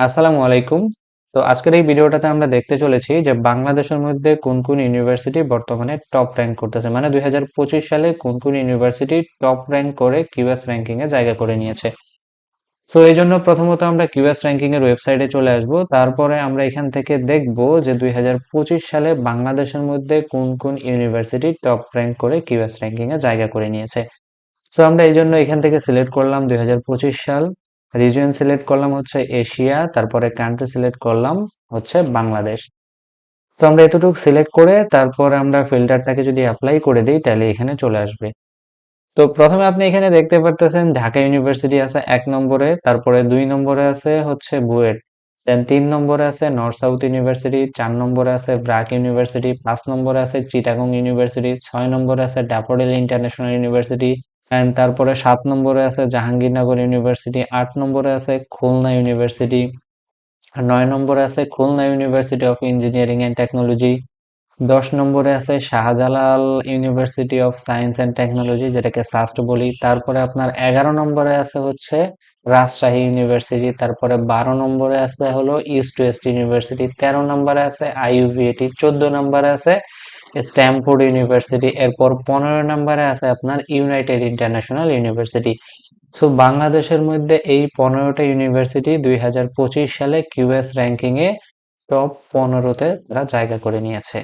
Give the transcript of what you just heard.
আসসালামু আলাইকুম। তো আজকের এই ভিডিওটাতে আমরা দেখতে চলেছি যে বাংলাদেশের মধ্যে কোন কোন ইউনিভার্সিটি বর্তমানে টপ র্যাঙ্ক করতেছে। মানে দুই হাজার পঁচিশ সালে কোন কোন ইউনিভার্সিটি টপ র্যাঙ্ক করে কিউএস র্যাঙ্কিং এ জায়গা করে নিয়েছে। তো এই জন্য প্রথমত আমরা কিউএস র্যাঙ্কিং এর ওয়েবসাইটে চলে আসব। তারপরে আমরা এখান থেকে দেখব যে দুই হাজার পঁচিশ সালে বাংলাদেশের মধ্যে কোন কোন ইউনিভার্সিটি টপ র্যাঙ্ক করে কিউএস র্যাঙ্কিং এ জায়গা করে নিয়েছে। তো আমরা এই জন্য এখান থেকে সিলেক্ট করলাম দুই হাজার পঁচিশ সাল। রিজিয়ন সিলেক্ট করলাম হচ্ছে এশিয়া তারপরে কান্ট্রি সিলেক্ট করলাম হচ্ছে বাংলাদেশ তো আমরা এতটুকু সিলেক্ট করে তারপরে আমরা ফিল্টারটাকে যদি অ্যাপ্লাই করে দিই, তাহলে এখানে চলে আসবে। তো প্রথমে আপনি এখানে দেখতে পারতেছেন ঢাকা ইউনিভার্সিটি আছে এক নম্বরে, তারপরে দুই নম্বরে আছে হচ্ছে বুয়েট দেন তিন নম্বরে আছে নর্থ সাউথ ইউনিভার্সিটি চার নম্বরে আছে ব্রাক ইউনিভার্সিটি পাঁচ নম্বরে আছে চিটাগং ইউনিভার্সিটি ছয় নম্বরে আছে ড্যাফোডিল ইন্টারন্যাশনাল ইউনিভার্সিটি অ্যান্ড তারপরে সাত নম্বরে আছে জাহাঙ্গীরনগর ইউনিভার্সিটি, আট নম্বরে আছে খুলনা ইউনিভার্সিটি নয় নম্বরে আছে Khulna university of engineering and technology, দশ নম্বরে আছে Shahjalal university of science and technology, যেটাকে সাস্ট বলি। তারপরে আপনার এগারো নম্বরে আছে হচ্ছে রাজশাহী ইউনিভার্সিটি, তারপরে বারো নম্বরে আছে হলো ইস্ট ওয়েস্ট ইউনিভার্সিটি, তেরো নম্বরে আছে আইইউভিএটি চোদ্দ নম্বরে আছে স্ট্যামফোর্ড ইউনিভার্সিটি এরপর পনেরো নম্বরে আছে আপনার ইউনাইটেড ইন্টারন্যাশনাল ইউনিভার্সিটি সো বাংলাদেশের মধ্যে এই পনেরোটা ইউনিভার্সিটি দুই হাজার পঁচিশ সালে কিউএস র্যাঙ্কিংয়ে টপ পনেরোতে তারা জায়গা করে নিয়েছে।